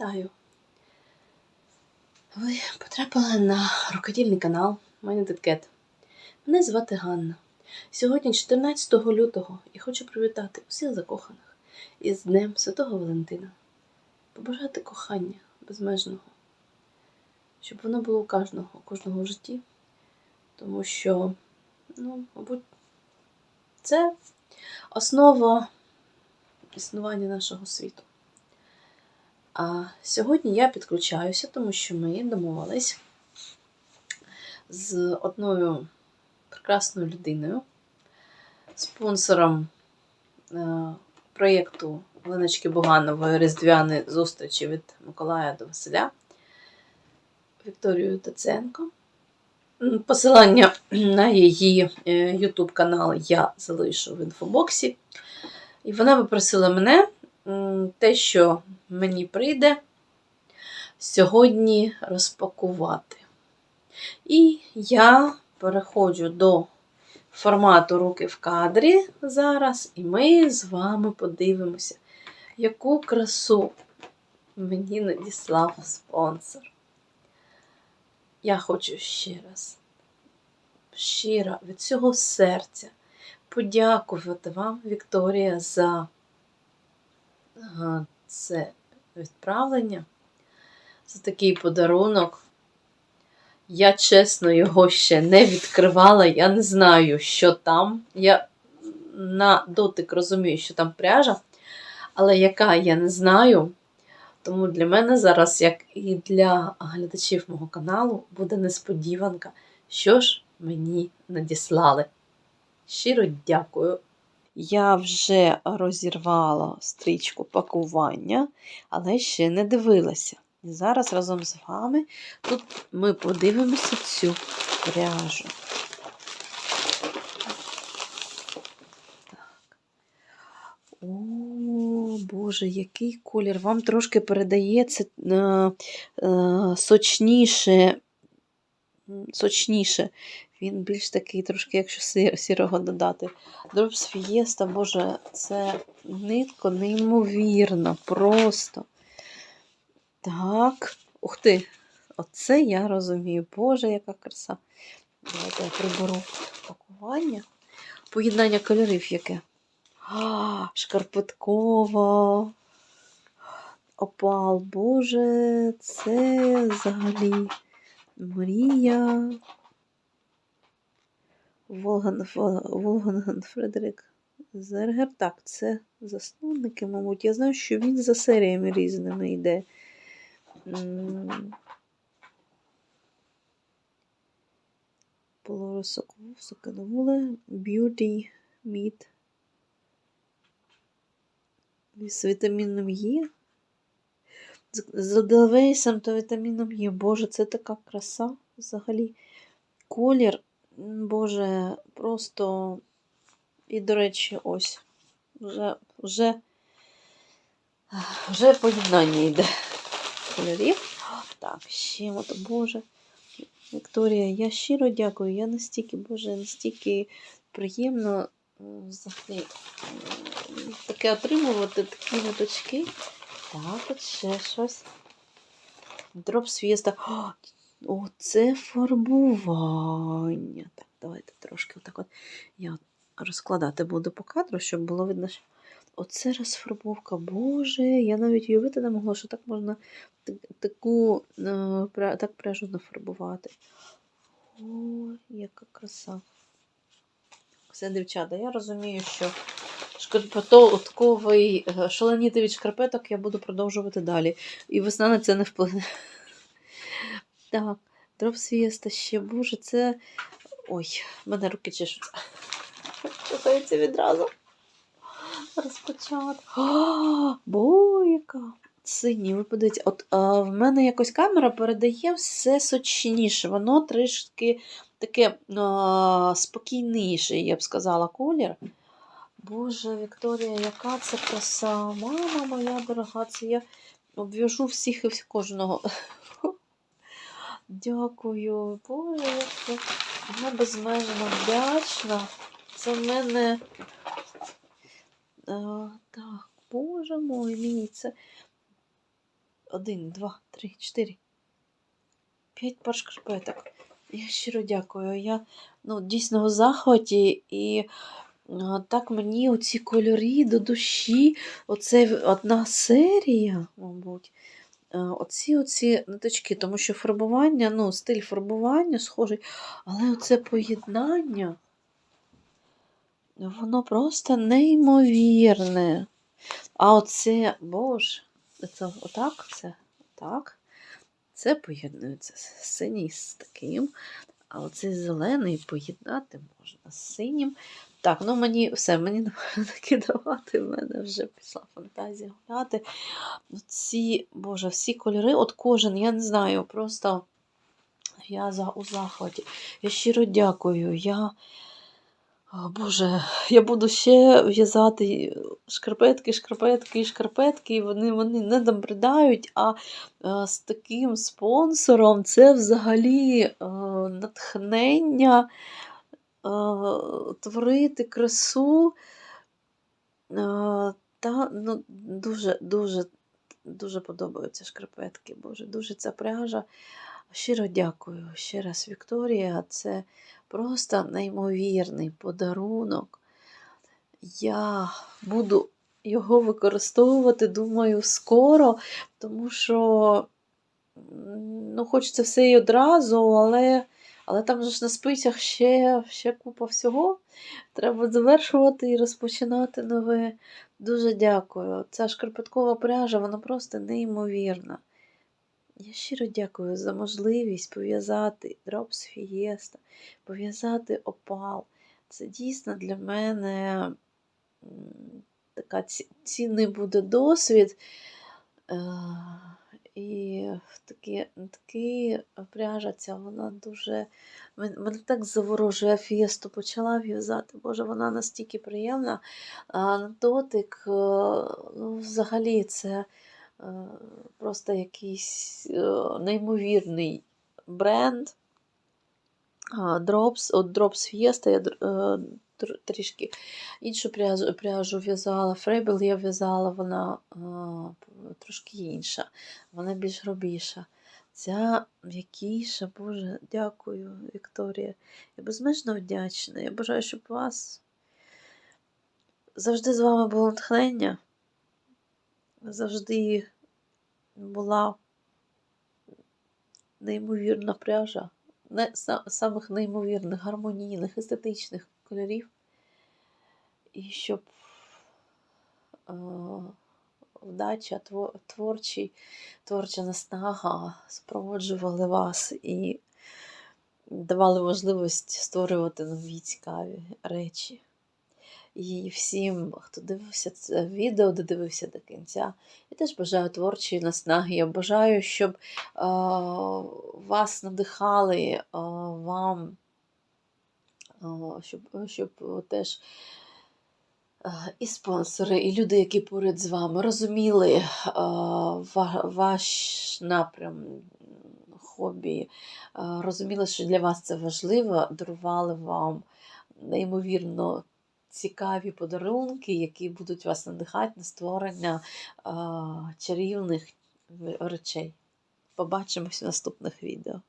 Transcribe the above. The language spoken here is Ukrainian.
Вітаю! Ви потрапили на рукодільний канал Minded Мене звати Ганна. Сьогодні 14 лютого і хочу привітати усіх закоханих із Днем Святого Валентина. Побажати кохання безмежного, щоб воно було у кожного, у кожного в житті. Тому що, ну, мабуть, це основа існування нашого світу. А сьогодні я підключаюся, тому що ми домовились з одною прекрасною людиною, спонсором е, проєкту Леночки Буганової Різдвяні зустрічі від Миколая до Василя Вікторією Таценко. Посилання на її е, YouTube канал я залишу в інфобоксі. І вона попросила мене те, що мені прийде сьогодні розпакувати. І я переходжу до формату руки в кадрі зараз, і ми з вами подивимося, яку красу мені надіслав спонсор. Я хочу ще раз, щиро від всього серця подякувати вам, Вікторія, за це відправлення, за такий подарунок. Я чесно його ще не відкривала, я не знаю, що там. Я на дотик розумію, що там пряжа, але яка я не знаю. Тому для мене зараз, як і для глядачів мого каналу, буде несподіванка, що ж мені надіслали. Щиро дякую. Я вже розірвала стрічку пакування, але ще не дивилася. І зараз разом з вами тут ми подивимося цю пряжу. Так. О, Боже, який колір. Вам трошки передається е, е, сочніше, сочніше. Він більш такий, трошки, якщо сірого додати. Дробс Фієста, Боже, це нитко неймовірно, просто. Так. Ух ти! Оце я розумію. Боже, яка краса. Давайте я приберу пакування. Поєднання кольорів яке. А, шкарпеткова. Опал, Боже, це взагалі мрія. Волган, Фредерик Зергер. Так, це засновники, мабуть. Я знаю, що він за серіями різними йде. М. Полоросоконовуле, Beauty Meat. З вітаміном Е. З- Edelweiss та вітаміном Е. Боже, це така краса взагалі. Колір, Боже, просто. І, до речі, ось. Вже, вже, вже поєднання йде кольорів. Так, ще от, Боже. Вікторія, я щиро дякую. Я настільки, Боже, настільки приємно взагалі таке отримувати такі ниточки. Так, от ще щось. Дроп свіста. Оце фарбування. Так, давайте трошки отак от. Я розкладати буду по кадру, щоб було видно, що оце розфарбовка. Боже, я навіть уявити не могла, що так можна таку е, так пряжу нафарбувати. О, яка краса. Все, дівчата, я розумію, що шкарпетковий е, шаленіти від шкарпеток я буду продовжувати далі. І весна на це не вплине. Так, дроп свіста ще, боже, це. Ой, в мене руки чешуться. Чухаються відразу. Розпочати. О, бо яка сині, ви подивіться. От а, в мене якось камера передає все сочніше. Воно трішки таке а, спокійніше, я б сказала, колір. Боже, Вікторія, яка це краса. Мама моя дорога, це я обв'яжу всіх і кожного. Дякую, Боже, я безмежно вдячна. Це в мене. А, так, Боже мой, мій, це один, два, три, чотири. П'ять пар шкарпеток. Я щиро дякую. Я ну, дійсно в захваті і а, так мені оці кольори до душі. Оце одна серія, мабуть. Е, Оці оці ниточки, тому що фарбування, ну, стиль фарбування схожий, але оце поєднання, воно просто неймовірне. А оце, боже, це отак, це так. Це поєднується синій з таким. А оцей зелений поєднати можна з синім. Так, ну мені все, мені накидавати, в мене вже пішла фантазія гуляти. Ці, боже, всі кольори, от кожен, я не знаю, просто я за, у захваті. Я щиро дякую. Я, а, Боже, я буду ще в'язати шкарпетки, шкарпетки і шкарпетки, і вони, вони не набридають, а з таким спонсором це взагалі натхнення творити красу. Та, ну, дуже, дуже, дуже подобаються шкарпетки. Боже, дуже ця пряжа. Щиро дякую ще раз, Вікторія. Це просто неймовірний подарунок. Я буду його використовувати, думаю, скоро, тому що ну, хочеться все і одразу, але, але там ж на спицях ще, ще купа всього. Треба завершувати і розпочинати нове. Дуже дякую. Ця шкарпеткова пряжа, вона просто неймовірна. Я щиро дякую за можливість пов'язати Drops Fiesta, пов'язати опал. Це дійсно для мене така цінний буде досвід. Е, І такі, такі пряжа вона дуже. Мене так заворожує. Фієсту почала в'язати. Боже, вона настільки приємна. А на дотик, е, ну, взагалі, це просто якийсь е, неймовірний бренд. А, Drops, от Drops Fiesta, я е, трішки іншу пряжу, в'язала. Фрейбл я в'язала, вона е, трошки інша, вона більш грубіша. Ця м'якіша, Боже, дякую, Вікторія. Я безмежно вдячна. Я бажаю, щоб у вас завжди з вами було натхнення, завжди була неймовірна пряжа, не, са- самих неймовірних, гармонійних, естетичних кольорів. І щоб е, вдача, тво- творчий, творча наснага супроводжували вас і давали можливість створювати нові цікаві речі. І всім, хто дивився це відео, додивився до кінця, я теж бажаю творчої наснаги. Я бажаю, щоб е, вас надихали, е, вам, е, щоб, щоб теж і спонсори, і люди, які поряд з вами, розуміли ваш напрям хобі, розуміли, що для вас це важливо, дарували вам неймовірно цікаві подарунки, які будуть вас надихати на створення е, чарівних речей. Побачимось в наступних відео.